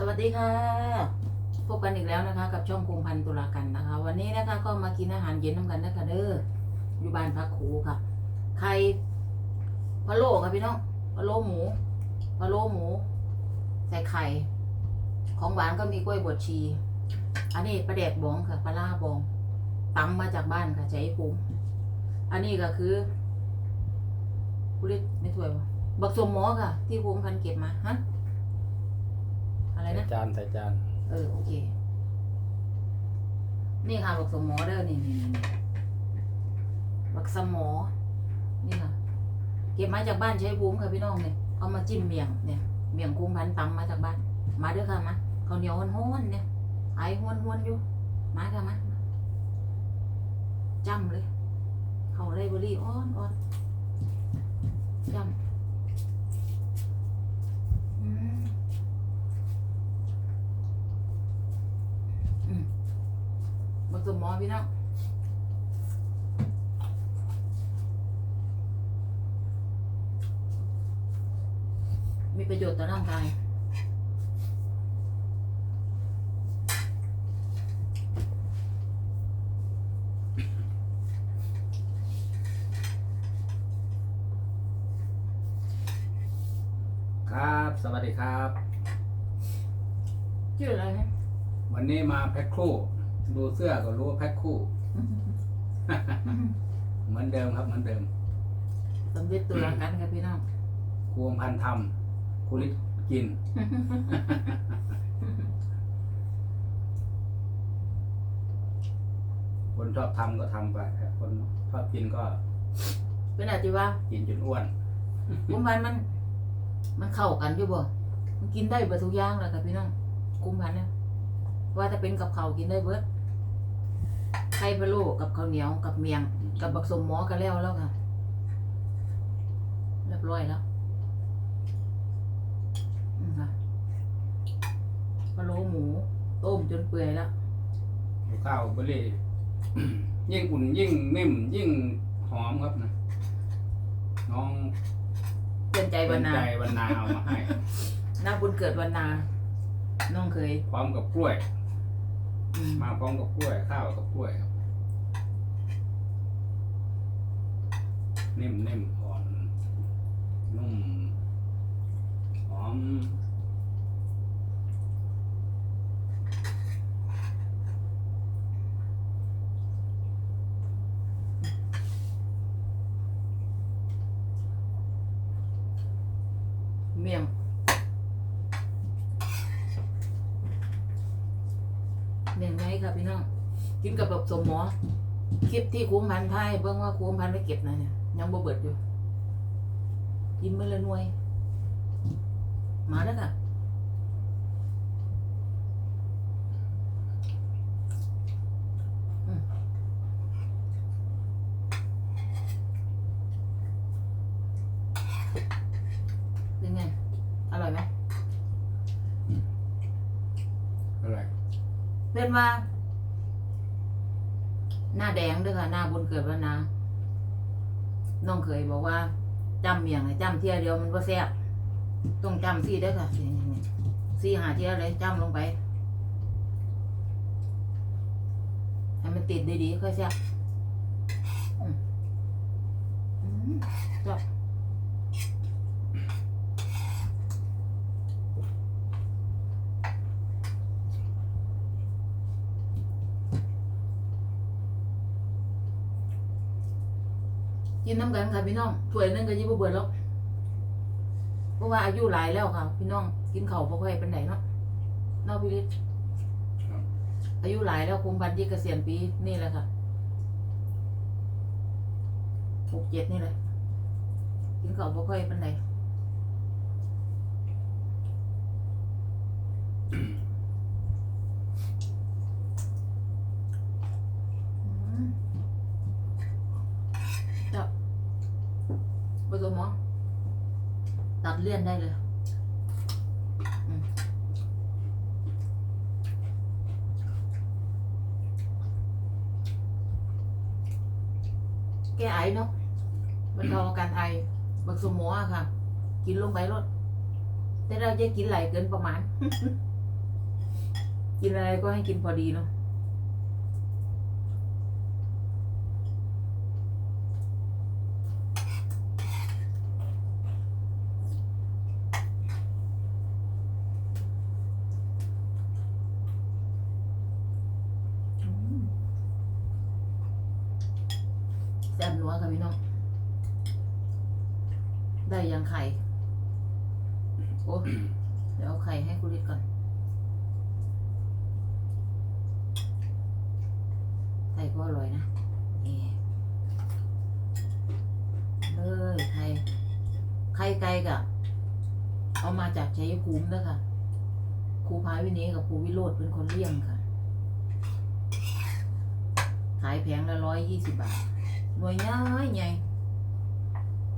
สวัสดีค่ะ พบกันอีกแล้วนะคะ กับช่องคุมพันตุลากันนะคะ วันนี้นะคะก็มากินอาหารเย็นน้ำกันนะคะเด้ออยู่บ้านพักครูค่ะ ไข่พะโล้ค่ะพี่น้องพะโล้หมูพะโล้หมู ใส่ไข่ ของหวานก็มีกล้วยบวชชี อันนี้ปลาแดกบองค่ะปลาล่าบองตำมาจากบ้านค่ะใจภูมิอันนี้ก็คือกุลิไม่ถวยวะบักสมหมอค่ะ ที่ภูมิพันเก็บมาฮะ จานใส่จาน เออ โอเค นี่ค่ะบักสมอเด้อนี่นี่นี่บักสมอ นี่ค่ะ เก็บมาจากบ้านใช้ภูมค่ะพี่น้องเนี่ยเอามาจิ้มเมี่ยงเนี่ยเมี่ยงคุ้มพันตำมาจากบ้าน มาเด้อค่ะมาข้าวเหนียวห้อนๆเนี่ยไอห้วนๆอยู่ มาค่ะมาจ้ำเลย เขาไรเบอรี่อ่อนอ่อนจ้ำอืม บัก สมหมอพี่น้องมีประโยชน์ต่อร่างกายครับ สวัสดีครับ ชื่ออะไรนะวันนี้มาแพ็คคู่ ดูเสื้อก็รู้ว่าแพ็คคู่ เหมือนเดิมครับเหมือนเดิมสำเร็จตัวรังกันครับพี่น้องครูพันธ์ทำครูฤทธิ์กิน คนชอบทำก็ทำไปคนชอบกินก็เป็นอาจิว่า กินจนอ้วนกุมพันมัน มันเข้ากันอยู่บ่มันกินได้เบิดทุกอย่างแหละครับพี่น้องกุมพันเนี่ยว่าถ้าเป็นกับเขาวกินได้เบิด ไข่พะโล้กับข้าวเหนียวกับเมียง กับบักสมหมอกันแล้วแล้วค่ะเรียบร้อยแล้วอืมค่ะพะโล้หมูต้มจนเปื่อยแล้วข้าวเบอร์รี่ยิ่งอุ่นยิ่งนิ่มยิ่งหอมครับนะน้องเตือนใจวันนาใจวันนาเอามาให้หน้าบุญเกิดวันนาน้องเคยพร้อมกับกล้วยอื มมาพร้อมกับกล้วยข้าวกับกล้วยครับ นิ่มนิ่มอ่อนนุ่มหอมเมี่ยง เมี่ยงไง ครับพี่น้องกินกับแบบสมหมอคลิปที่คุ้มพันไทยเบิ่งว่าคุ้มพันไม่เก็บนะเนี่ยยังบ่เบิดอยู่กินมื้อละหน่วย มาแล้วค่ะ อืมเป็นไง อร่อยไหม อะไร เพื่นว่า หน้าแดงด้วยค่ะ หน้าบุญเกิดวันนาน้องเคยบอกว่าจำเมียงให้จำเที่ยเดียวมันก็แซ่บต้องจำซี่ด้อค่ะซี่หาเที่ยเลยจำลงไปให้มันติดดีๆค่อยแซ่บอืมอืมแซ่บ กินน้ำกันค่ะพี่น้องถ้วยหนึงก็ยิ่งบ่เบื่อแล้วเพราะว่าอายุหลายแล้วค่ะ พี่น้องกินข้าวบ่ค่อยเป็นไหนเนาะเนาะพี่ฤทธิ์ครับอายุหลายแล้วคุมพันธุ์ที่เกษียณปีนี่แหละค่ะหกเจ็ดนี่แหละกินข้าวบ่ค่อยเป็นไหนอืมจับผ สมหมอตัดเลี่ยนได้เลยแก้ไอเนาะบรรเทาอาการไอ บักสมหมออะค่ะ กินลงไปรดแต่เราจะกินไหลเกินประมาณ กินอะไรก็ให้กินพอดีเนาะอืม แซ่บนัวค่ะพี่น้อง ได้ยังไข่ โอ้ เดี๋ยวเอาไข่ให้คุณลิศก่อน ไข่ก็อร่อยนะนี่เลยไข่ ไข่ไก่กะเอามาจากชัยภูมินะคะครูพายวินีกับครูวิโรธเป็นคนเลี้ยงค่ะ ขายแผงละร้อยยี่สิบบาท หน่วยย้ายใหญ่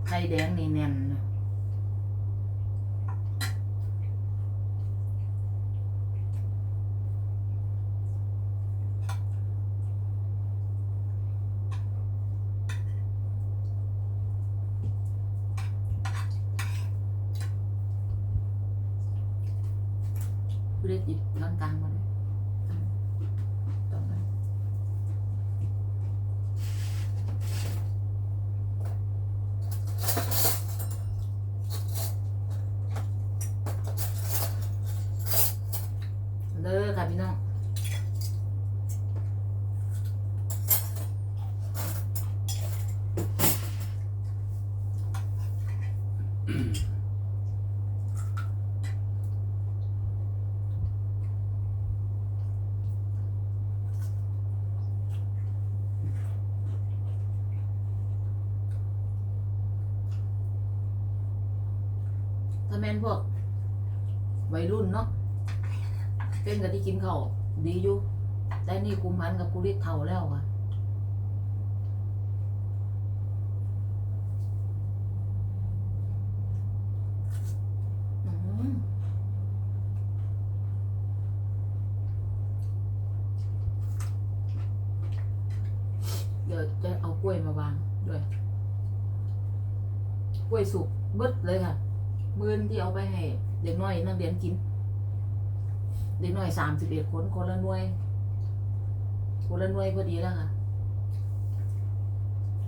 ไข่แดงนี่แน่นนะกูได้จิบช้อนกลางมาด้วยอืมต่อไปเด้อค่ะพี่น้อง ถ้าแม่นพวกวัยรุ่นเนาะเป็นกับที่กินเขาดีอยู่แต่นี่กุมพันกับกุลิศเท่าแล้วอะเดี๋ยวจะเอากล้วยมาวางด้วย กล้วยสุกเบิดเลยค่ะ มื่นที่เอาไปให้ เด็กน้อยนักเรียนกิน เด็กน้อยสามสิบเอ็ดคนคนละหน่วย คนละหน่วยพอดีแล้วค่ะ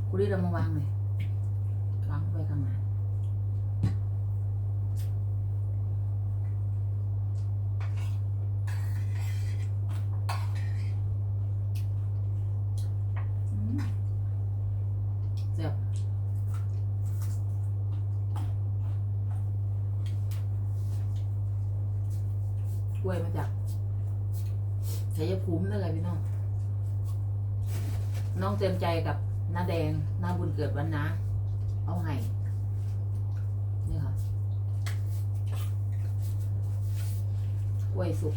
คุณรีดเรามาวางเลย วางไปข้างหน้าอืมแซ่บ กล้วยมาจากชัยภูมินั่นแหละพี่น้อง น้องเต็มใจกับหน้าแดงหน้าบุญเกิดวันนาเอาให้นี่ค่ะ กล้วยสุก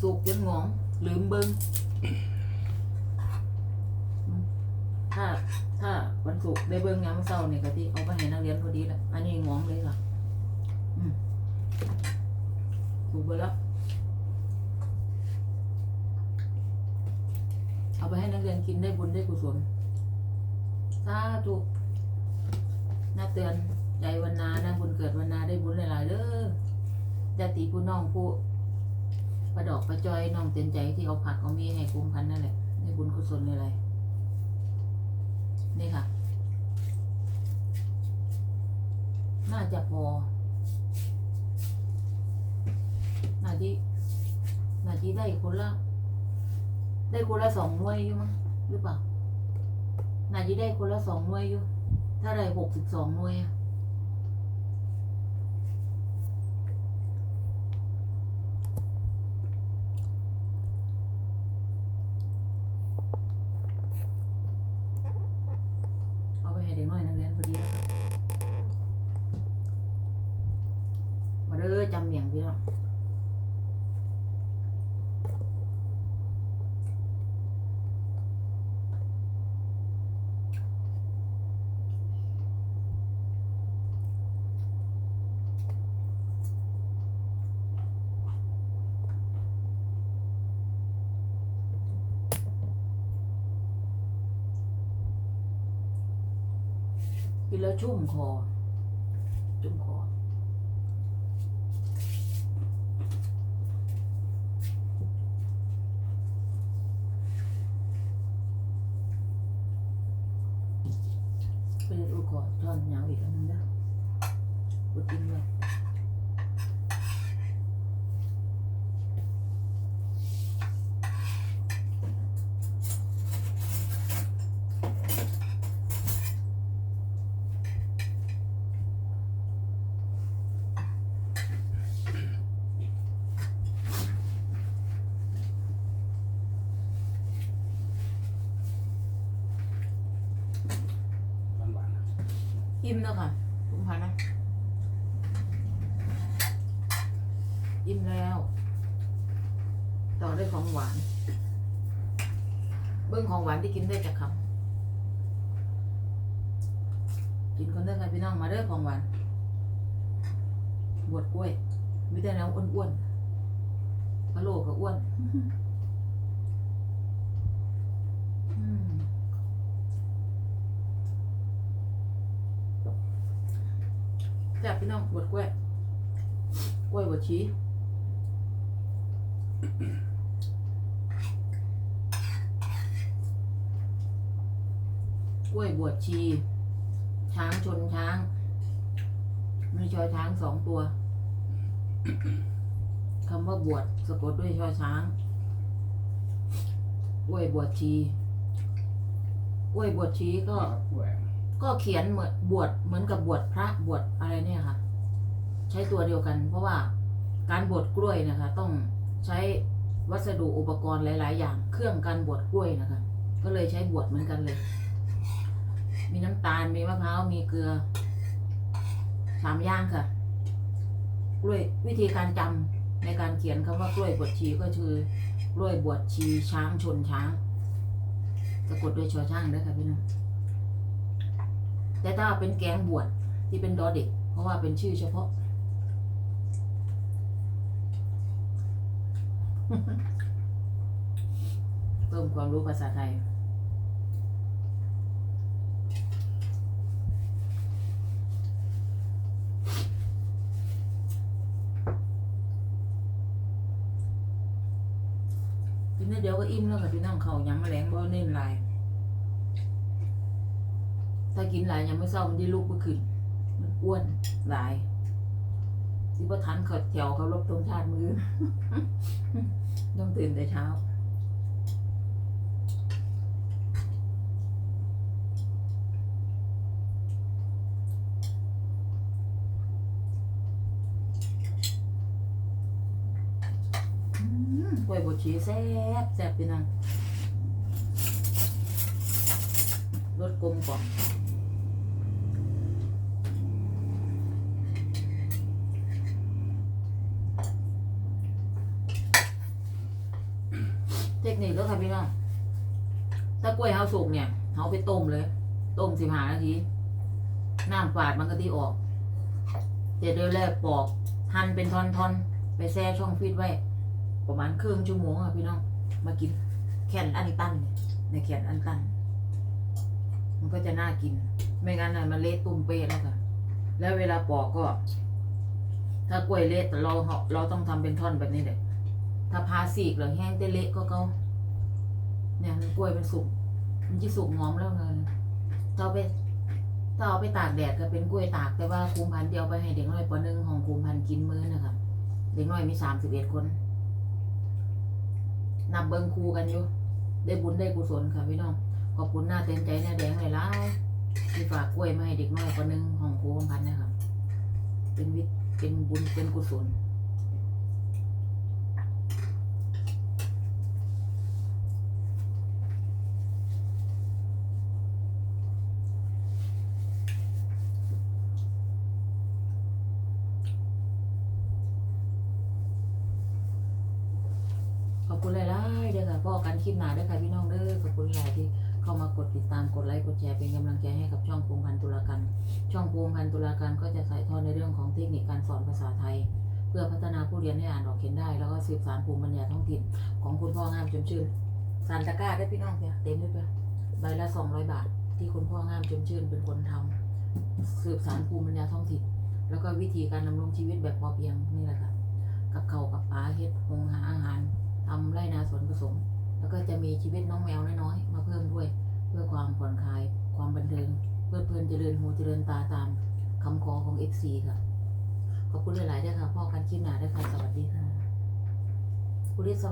สุกจนงงลืมเบิง ถ้าถ้าวันศุกร์ได้เบิ่งงานเศร้าเนี่ยกะที่เอาไปให้นักเรียนพอดีแหละอันนี้งองเลยค่ะถูกไปแล้วเอาไปให้นักเรียนกินได้บุญได้กุศลสาธุน่าเตือนใจวันนานะบุญเกิดวันนาได้บุญหลายๆเด้อญาติผู้น้องผู้ประดอกประจอยน้องเต็นใจที่เอาผักเอามีให้กุมพันนั่นแหละได้บุญกุศลหลายๆ นี่ค่ะ น่าจะพอน่าที่น่าที่ได้คนละ ได้คนละสองหน่วยอยู่มั้งหรือเปล่าน่าจะได้คนละสองหน่วยอยู่ ถ้าได้หกสิบสองหน่วยอะ กินแล้วชุ่มคอ ชุ่มคอ เป็นอุกอดทอนยาวอีกอันนึงนะอุดกินเลย อิ่มแล้วค่ะคุณพันนะอิ่มแล้ว ต่อด้วยของหวาน เบิ้งของหวานที่กินได้จากคำกินคนเด้อค่ะพี่น้องมาเด้อของหวานบวชกล้วยมีแต่แนวอ้วนๆกะโหลกก็อ้วน อืม แซ่บพี่น้องบวชกล้วยกล้วยบวชชีกล้วยบวชชี ช้างชนช้าง มีชอยช้างสองตัวคำว่าบวชสะกดด้วยชอช้างกล้วยบวชชีกล้วยบวชชีก็กล้วย ก็เขียนเหมือนบวชเหมือนกับบวชพระบวชอะไรเนี่ยค่ะ ใช้ตัวเดียวกัน เพราะว่าการบวชกล้วยนะคะ ต้องใช้วัสดุอุปกรณ์หลาย ๆ อย่าง เครื่องการบวชกล้วยนะคะ ก็เลยใช้บวชเหมือนกันเลย มีน้ำตาลมีมะพร้าวมีเกลือสามอย่างค่ะ กล้วยวิธีการจำในการเขียนคำว่ากล้วยบวชชีก็คือกล้วยบวชชีช้างชนช้างสะกดด้วยชอช้างด้วยค่ะพี่น้อง แต่ถ้าเป็นแกงบวชที่เป็นดอเด็ก เพราะว่าเป็นชื่อเฉพาะ เพิ่มความรู้ภาษาไทยกินนิดเดี๋ยวก็อิ่มแล้วค่ะพี่น้องเขาวยำแมลงบ่เน้นลาย ถ้ากินหลายยังไม่เศร้ามันได้ลุกเมื่อคืนมันอ้วนหลายสิบ่ทันเขาแถวเขารบตรงชาติมือต้องตื่นแต่เช้ากล้วยบดชีแซ่บแซ่บพี่น้องรสกลมกล่อมเทคนิคแล้วค่ะพี่น้อง ถ้ากล้วยเฮา สุกเนี่ยเฮาไปต้มเลย ต้มสิบห้านาทีน้ำฝาดมันก็ที่ออกเดี๋ยวเดี๋ยแรกปอกหั่นเป็นท่อนๆ ไปแช่ช่องฟรีดไว้ ประมาณครึ่งชั่วโมงค่ะพี่น้อง มากินแคนอันตันเนี่ยในแคนอันตันมันก็จะน่ากิน ไม่งั้นน่ะมันเละตุ้มเป๊ะแล้วค่ะ แล้วเวลาปอกก็ ถ้ากล้วยเละแต่เราเราต้องทำเป็นท่อนแบบนี้แหละถ้าพาสีกหรือแห้งแต่เละก็เก็เนี่ยกล้วยมันสุก มันจะสุกงอมแล้วเงินถ้าเอาไปถ้าเอาไปตากแดดก็เป็นกล้วยตากแต่ว่าคุมพันเดียวไปให้เด็กน้อยปหนึ่งของคุมพันกินมื้อนะคะเด็กน้อยมีสามสิบเอ็ดคน นับเบิงครูกันอยู่ ได้บุญได้กุศลค่ะพี่น้อง ขอบคุณหน้าเต็มใจหน้าแดงหลายๆที่ฝากกล้วยมาให้เด็กน้อยคนหนึ่งของครูคำพันนะครับเป็นวิเป็นบุญเป็นกุศล ขอบคุณหลายๆเด้อค่ะ พ่อกันคลิปหนาด้อค่ะพี่น้องเด้อขอบคุณหลายที่เข้ามากดติดตามกดไลค์กดแชร์เป็นกำลังใจให้กับช่องภูมิพันธ์ตุลาการช่องภูมิพันธ์ตุลาการก็จะใส่ทอดในเรื่องของเทคนิคการสอนภาษาไทย เพื่อพัฒนาผู้เรียนให้อ่านออกเขียนได้ แล้วก็สืบสานภูมิปัญญาท้องถิ่นของคุณพ่องามจมชื่นสารตะกร้าได้พี่น้องเพียเต็มด้วยเพียใบละสองร้อยบาท ที่คุณพ่องามจมชื่นเป็นคนทำสืบสานภูมิปัญญาท้องถิ่นแล้วก็วิธีการดำรงชีวิตแบบพอเพียงนี่แหละค่ะกับเขากับปลาเฮ็ดหงหาอาหารทำไรนาสวนผสม แล้วก็จะมีชีวิตน้องแมวน้อยๆมาเพิ่มด้วย เพื่อความผ่อนคลายความบันเทิงเพื่อเพลินเจริญหูเจริญตาตามคำขอของ FC ค่ะขอบคุณหลายๆด้วยค่ะพ่อกันคลิปหนาด้วยค่ะสวัสดีค่ะคุณลิศ